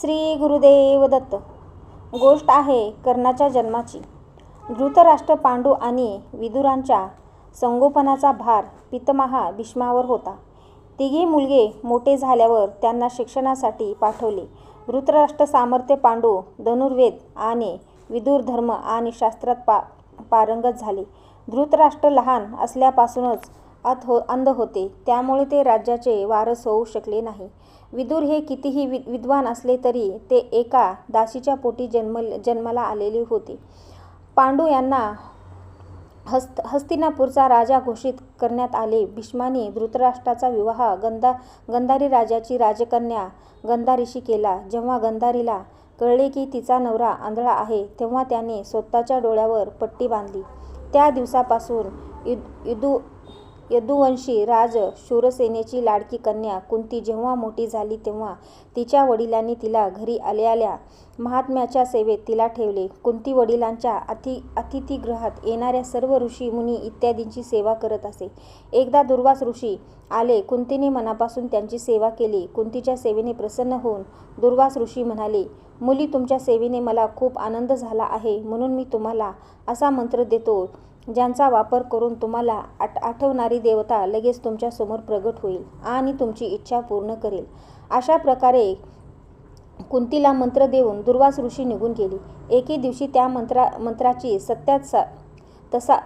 श्री गुरुदेव दत्त गोष्ट आहे कर्णाच्या जन्माची. धृतराष्ट्र पांडू आणि विदुरांच्या संगोपनाचा भार पितमहा भीष्मावर होता. तिघी मुलगे मोठे झाल्यावर त्यांना शिक्षणासाठी पाठवले. धृतराष्ट्र सामर्थ्य पांडू धनुर्वेद आणि विदुर धर्म आणि शास्त्रात पा पारंगत झाले. धृतराष्ट्र लहान असल्यापासूनच अथ हो अंध होते. त्यामुळे ते राज्याचे वारस होऊ शकले नाही. विदूर हे कितीही वि विद्वान असले तरी ते एका दासीच्या पोटी जन्म जन्माला आलेले होते. पांडू यांना हस्त हस्तिनापूरचा राजा घोषित करण्यात आले. भीष्माने धृतराष्ट्राचा विवाह गंधा गंधारी राजाची राजकन्या गंधारीशी केला. जेव्हा गंधारीला कळले की तिचा नवरा आंधळा आहे तेव्हा त्याने स्वतःच्या डोळ्यावर पट्टी बांधली. त्या दिवसापासून युद युदु यदुवंशी राज शूरसेनेची लाडकी कन्या. कुंती जेव्हा मोठी झाली तेव्हा तिच्या वडिलांनी तिला घरी आल्याल्या महात्म्याच्या सेवेत तिला ठेवले. कुंती वडिलांच्या अति अतिथीगृहात येणाऱ्या सर्व ऋषी मुनी इत्यादींची सेवा करत असे. एकदा दुर्वास ऋषी आले कुंतीने मनापासून त्यांची सेवा केली. कुंतीच्या सेवेने प्रसन्न होऊन दुर्वास ऋषी म्हणाले मुली तुमच्या सेवेने मला खूप आनंद झाला आहे. म्हणून मी तुम्हाला असा मंत्र देतो ज्यांचा वापर करून तुम्हाला आठ आठवणारी देवता लगेच तुमच्यासमोर प्रगट होईल आणि तुमची इच्छा पूर्ण करेल. अशा प्रकारे कुंतीला मंत्र देऊन दुर्वास ऋषी निघून गेली. एके दिवशी त्या मंत्रा मंत्राची सत्यात सा तसा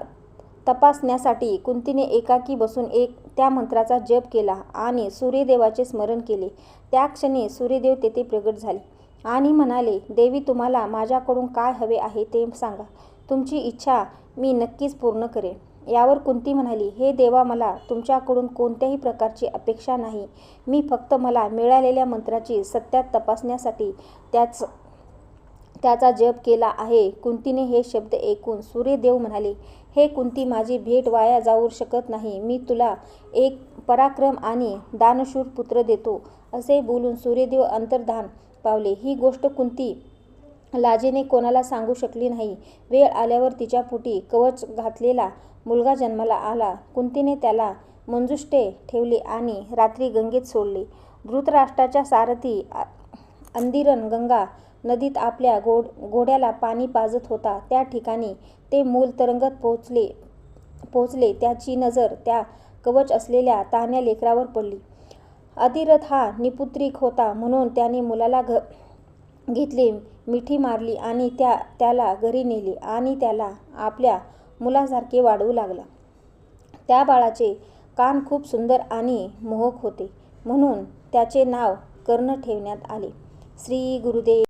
तपासण्यासाठी कुंतीने एकाकी बसून एक त्या मंत्राचा जप केला आणि सूर्यदेवाचे स्मरण केले. त्या क्षणी सूर्यदेव तेथे प्रगट झाले आणि म्हणाले देवी तुम्हाला माझ्याकडून काय हवे आहे ते सांगा. तुमची इच्छा मी नक्कीच पूर्ण करेन. यावर कुंती म्हणाली हे देवा मला तुमच्याकडून कोणत्याही प्रकारची अपेक्षा नाही. मी फक्त मला मिळालेल्या मंत्राची सत्यात तपासण्यासाठी त्याच त्याचा जप केला आहे. कुंतीने हे शब्द ऐकून सूर्यदेव म्हणाले हे कुंती माझी भेट वाया जाऊ शकत नाही. मी तुला एक पराक्रम आणि दानशूर पुत्र देतो. असे बोलून सूर्यदेव अंतर्धान पावले. ही गोष्ट कुंती लाजेने कोणाला सांगू शकली नाही. वेळ आल्यावर तिच्या पोटी कवच घातलेला मुलगा जन्माला आला. कुंतीने त्याला मंजुष्टे ठेवले आणि रात्री गंगेत सोडले. धृतराष्ट्राच्या सारथी अंदिरन गंगा नदीत आपल्या घोड घोड्याला पाणी पाजत होता. त्या ठिकाणी ते मूल तरंगत पोचले पोचले. त्याची नजर त्या कवच असलेल्या तान्या लेकरावर पडली. अधिरथ हा निपुत्रिक होता म्हणून त्याने मुलाला घ घेतले. मिठी मारली आणि त्या त्याला घरी नेले आणि त्याला आपल्या मुलासारखे वाढवू लागला. त्या बाळाचे कान खूप सुंदर आणि मोहक होते म्हणून त्याचे नाव कर्ण ठेवण्यात आले. श्री गुरुदेव